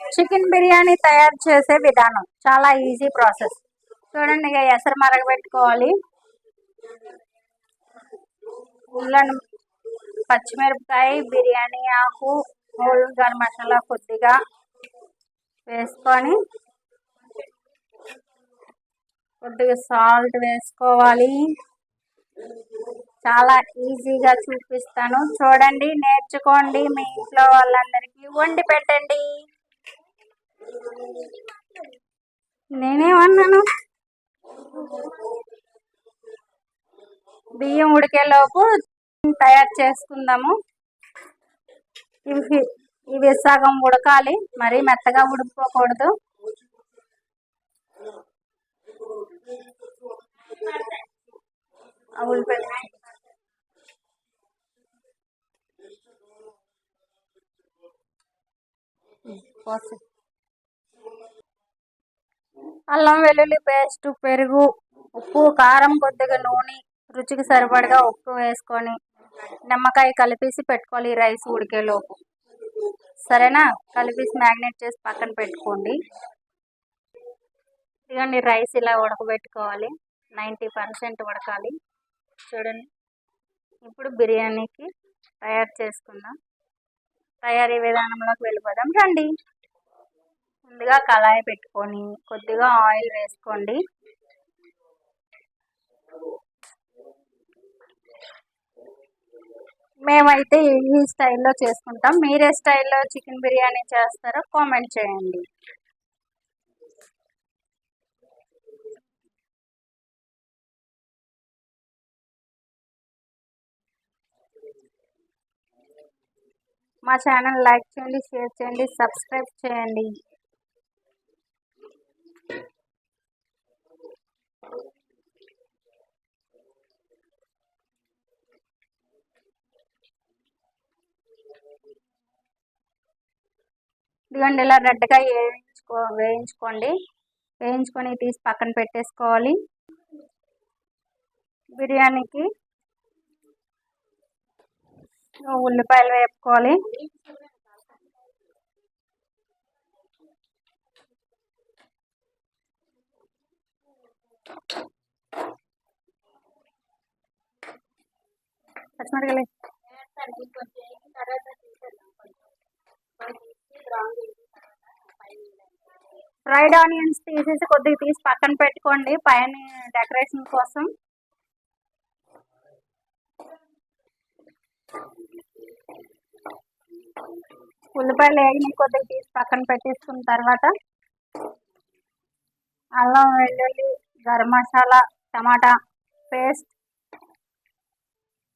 Chicken biryani తయారు చేసే విధానం. చాలా ఈజీ ప్రాసెస్ చూడండి ఇక ఎసరు మరగబెట్టుకోవాలి. ఉల్లని పచ్చిమిరపకాయ బిర్యానీ ఆకు హోల్ గరం మసాలా కొద్దిగా వేసుకొని కొద్దిగా సాల్ట్ వేసుకోవాలి. చాలా ఈజీగా చూపిస్తాను. చూడండి నేర్చుకోండి మీ ఇంట్లో వాళ్ళందరికీ. వండి పెట్టండి. నేనేమన్నాను? బియ్యం ఉడికేలోపు తయారు చేసుకుందాము. ఇవి ఇవి సగం ఉడకాలి మరీ మెత్తగా ఉడుకోకూడదు ఉల్లిపాయ పోసి. అల్లం వెల్లుల్లి పేస్ట్ పెరుగు ఉప్పు కారం కొద్దిగా నూనె రుచికి సరిపడగా ఉప్పు వేసుకొని నిమ్మకాయ కలిపేసి పెట్టుకోవాలి ఈ రైస్ ఉడికేలోపు. సరేనా? కలిపేసి మ్యాగ్నేట్ చేసి పక్కన పెట్టుకోండి. ఇదిగోండి రైస్ ఇలా ఉడకబెట్టుకోవాలి. నైంటీ పర్సెంట్ ఉడకాలి. చూడండి. ఇప్పుడు బిర్యానీకి తయారు చేసుకుందాం. తయారీ విధానంలోకి వెళ్ళిపోదాం. రండి. ముందుగా కళాయి పెట్టుకొని కొద్దిగా ఆయిల్ వేసుకోండి. మేమైతే ఈ స్టైల్లో చేసుకుంటాం. మీరే స్టైల్లో చికెన్ బిర్యానీ చేస్తారో కామెంట్ చేయండి. మా ఛానల్ లైక్ చేయండి షేర్ చేయండి సబ్స్క్రైబ్ చేయండి. ఇదిగోండి ఇలా రెడ్గా వేయించుకో వేయించుకోండి. వేయించుకొని తీసి పక్కన పెట్టేసుకోవాలి. బిర్యానీకి ఉల్లిపాయలు వేపుకోవాలి. పచ్చిమిరకాయలు ఫ్రైడ్ ఆనియన్స్ తీసేసి కొద్దిగా తీసి పక్కన పెట్టుకోండి పైన డెకరేషన్ కోసం. ఉల్లిపాయలు వేగిన కొద్దిగా తీసి పక్కన పెట్టేసుకున్న తర్వాత అల్లం వెల్లుల్లి గరం మసాలా టమాటా పేస్ట్.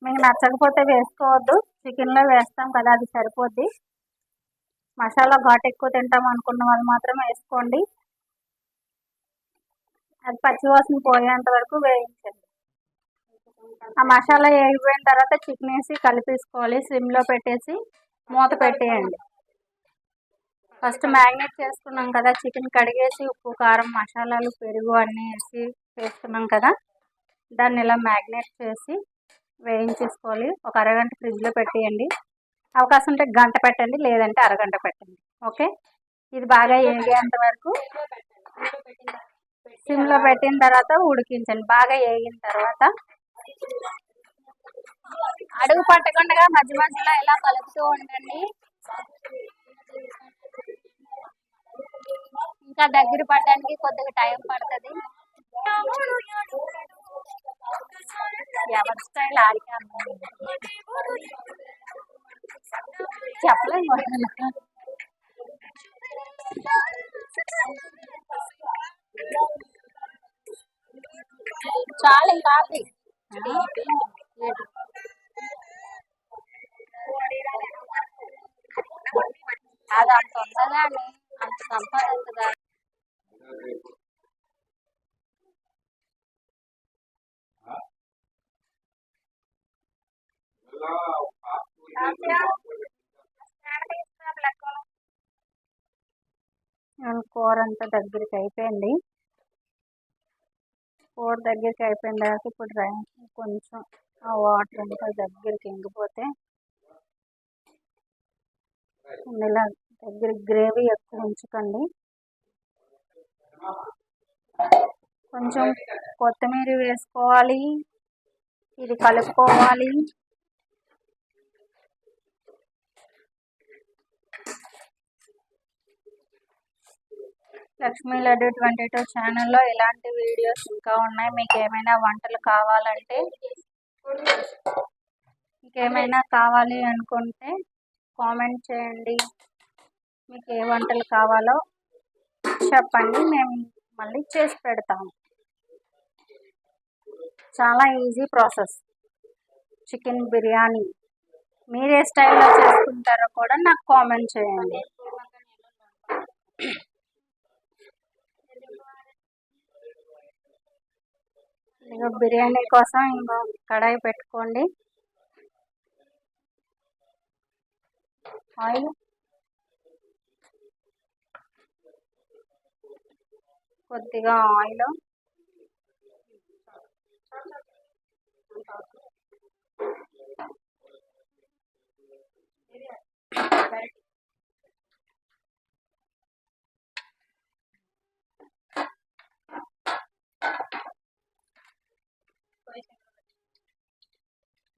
మీకు నచ్చకపోతే వేసుకోవద్దు. చికెన్లో వేస్తాం కదా అది సరిపోద్ది. మసాలా ఘాట్ ఎక్కువ తింటాం అనుకున్న వాళ్ళు మాత్రమే వేసుకోండి. అది పచ్చివాసన పోయేంత వరకు వేయించండి. ఆ మసాలా వేగిపోయిన తర్వాత చికెన్ వేసి కలిపేసుకోవాలి. సిమ్లో పెట్టేసి మూత పెట్టేయండి. ఫస్ట్ మ్యారినేట్ చేసుకున్నాం కదా చికెన్ కడిగేసి ఉప్పు కారం మసాలాలు పెరుగు అన్నీ వేసి వేసుకున్నాం కదా దాన్ని ఇలా మ్యాగ్నేట్ చేసి వేయించేసుకోవాలి. ఒక అరగంట ఫ్రిడ్జ్లో పెట్టేయండి. అవకాశం ఉంటే గంట పెట్టండి లేదంటే అరగంట పెట్టండి. ఓకే? ఇది బాగా ఏగేంత వరకు సిమ్లో పెట్టిన తర్వాత ఉడికించండి. బాగా వేగిన తర్వాత అడుగు పట్టకుండా మధ్య మధ్యలో ఇలా కలుపుతూ ఉండండి. ఇంకా దగ్గర పడడానికి కొద్దిగా టైం పడుతుంది. ఎవరి స్టైల్ ఆడికి చెప్పలేము చాలు ఇంకా ఆపి. అది అంత ఉందా అని అంత సంపాదించదా కూర అంతా దగ్గరికి అయిపోయింది. కూర దగ్గరికి అయిపోయిన తర్వాత ఇప్పుడు కొంచెం ఆ వాటర్ అంతా దగ్గరికి ఇంగిపోతే ఇలా దగ్గర గ్రేవీ ఎక్కువ ఉంచుకోండి. కొంచెం కొత్తిమీర వేసుకోవాలి ఇది కలుపుకోవాలి. లక్ష్మీ లడ్డు ట్వంటీ టూ ఛానల్లో ఇలాంటి వీడియోస్ ఇంకా ఉన్నాయి. మీకు ఏమైనా వంటలు కావాలంటే ఇంకేమైనా కావాలి అనుకుంటే కామెంట్ చేయండి. మీకు ఏ వంటలు కావాలో చెప్పండి. మేము మళ్ళీ చేసి పెడతాము చాలా ఈజీ ప్రాసెస్. చికెన్ బిర్యానీ. మీరు ఏ స్టైల్లో చేసుకుంటారో కూడా నాకు కామెంట్ చేయండి. ఇక బిర్యానీ కోసం ఇంకో కడాయి పెట్టుకోండి. ఆయిల్. కొద్దిగా ఆయిల్.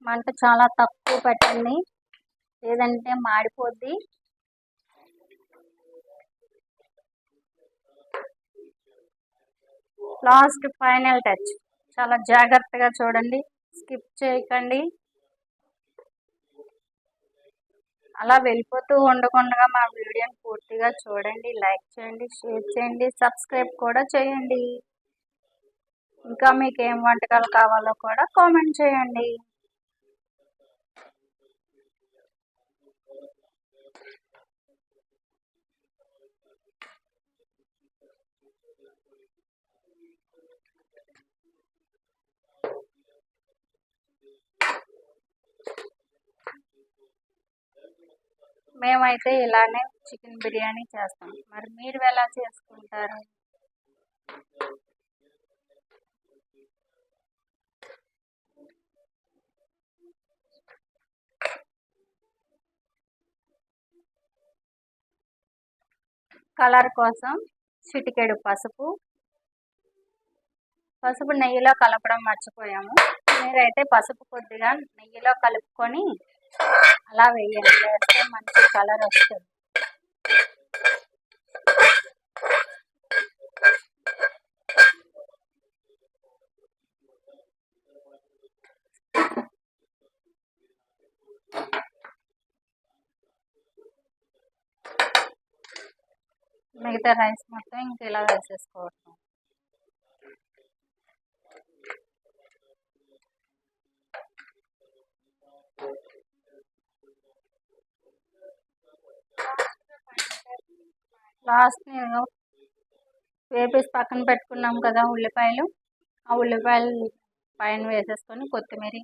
మంట చాలా తక్కువ పెట్టండి. లేదంటే మాడిపోద్ది. Last final touch. చాలా జాగ్రత్తగా చూడండి. స్కిప్ చేయకండి. అలా వెళ్ళిపోతూ ఉండకుండా మా వీడియోని పూర్తిగా చూడండి. లైక్ చేయండి షేర్ చేయండి సబ్స్క్రైబ్ కూడా చేయండి. ఇంకా మీకు ఏం వంటకాలు కావాలో కూడా కామెంట్ చేయండి. మేమైతే ఇలానే చికెన్ బిర్యానీ చేస్తాం. మరి మీరు ఎలా చేసుకుంటారు? కలర్ కోసం చిటికెడు పసుపు. పసుపు నెయ్యిలో కలపడం మర్చిపోయాము. మీరైతే పసుపు కొద్దిగా నెయ్యిలో కలుపుకొని అలా వేయండి. వేస్తే మంచి కలర్ వస్తుంది. మిగతా రైస్ మొత్తం ఇంక ఇలా వేసేసుకోవటం లాస్ట్ వేపేసి పక్కన పెట్టుకున్నాం కదా ఉల్లిపాయలు. ఆ ఉల్లిపాయలు పైన వేసేసుకొని కొత్తిమీర.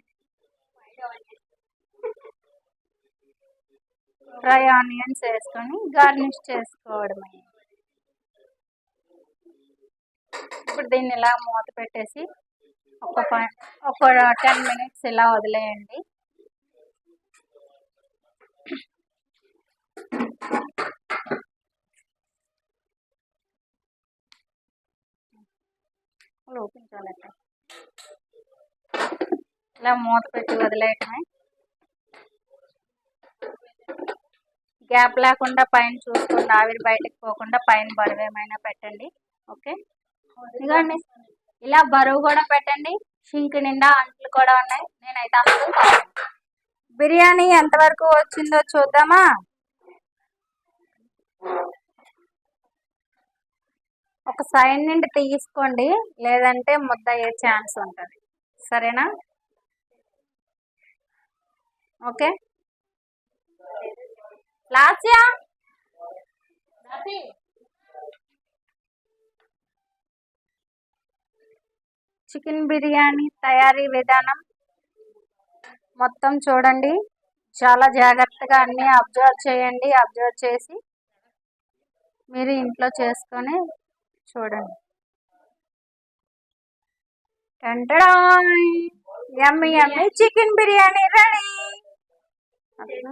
ఫ్రై ఆనియన్స్ వేసుకొని గార్నిష్ చేసుకోవడమే. ఇప్పుడు దీన్ని ఇలా మూత పెట్టేసి ఒక ఫైవ్ ఒక టెన్ మినిట్స్ ఇలా వదిలేయండి. ఇలా మూత పెట్టి వదిలేయటమే. గ్యాప్ లేకుండా పైన చూసుకోండి ఆవిరి బయటకు పోకుండా పైన బరువు ఏమైనా పెట్టండి. ఓకే? ఇదిగోండి. ఇలా బరువు కూడా పెట్టండి. షింక్ నిండా అంట్లు కూడా ఉన్నాయి. నేనైతే అంట్లు బిర్యానీ ఎంతవరకు వచ్చిందో చూద్దామా? ఒక సైడ్ నుండి తీసుకోండి లేదంటే ముద్ద అయ్యే ఛాన్స్ ఉంటుంది. సరేనా? ఓకే. లాస్యా? చికెన్ బిర్యానీ తయారీ విధానం మొత్తం చూడండి. చాలా జాగ్రత్తగా అన్నీ అబ్జర్వ్ చేయండి అబ్జర్వ్ చేసి మీరు ఇంట్లో చేసుకొని చూడండి. టంటడాయ్ yummy yummy chicken biryani ready! আচ্ছা